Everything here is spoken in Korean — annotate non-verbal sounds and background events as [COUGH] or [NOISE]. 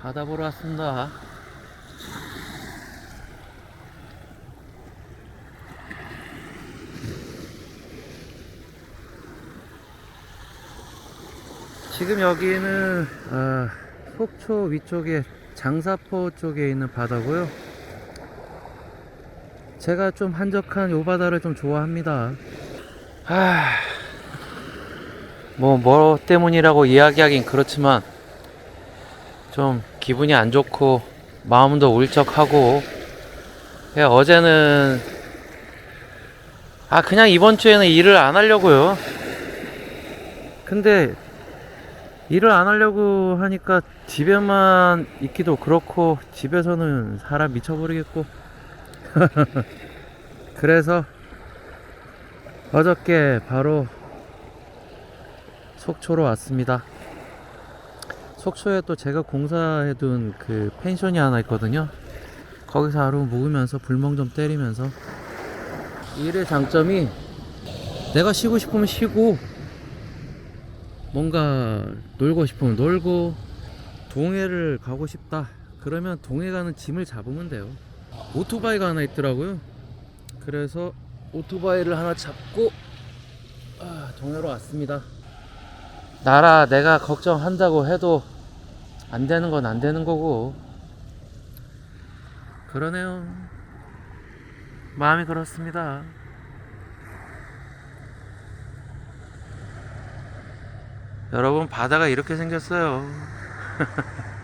바다 보러 왔습니다. 지금 여기는 아, 속초 위쪽에 장사포 쪽에 있는 바다고요. 제가 좀 한적한 요 바다를 좀 좋아합니다. 아, 뭐, 뭐 때문이라고 이야기하긴 그렇지만, 좀 기분이 안 좋고, 마음도 울적하고, 그냥 어제는, 아, 그냥 이번 주에는 일을 안 하려고요. 근데, 일을 안 하려고 하니까 집에만 있기도 그렇고, 집에서는 사람 미쳐버리겠고, [LAUGHS] 그래서, 어저께 바로 속초로 왔습니다. 속초에 또 제가 공사해둔 그 펜션이 하나 있거든요. 거기서 하루 묵으면서 불멍 좀 때리면서 일의 장점이 내가 쉬고 싶으면 쉬고 뭔가 놀고 싶으면 놀고 동해를 가고 싶다 그러면 동해 가는 짐을 잡으면 돼요. 오토바이가 하나 있더라고요. 그래서 오토바이를 하나 잡고 아, 동해로 왔습니다. 나라 내가 걱정한다고 해도 안 되는 건 안 되는 거고 그러네요. 마음이 그렇습니다. 여러분 바다가 이렇게 생겼어요. [LAUGHS]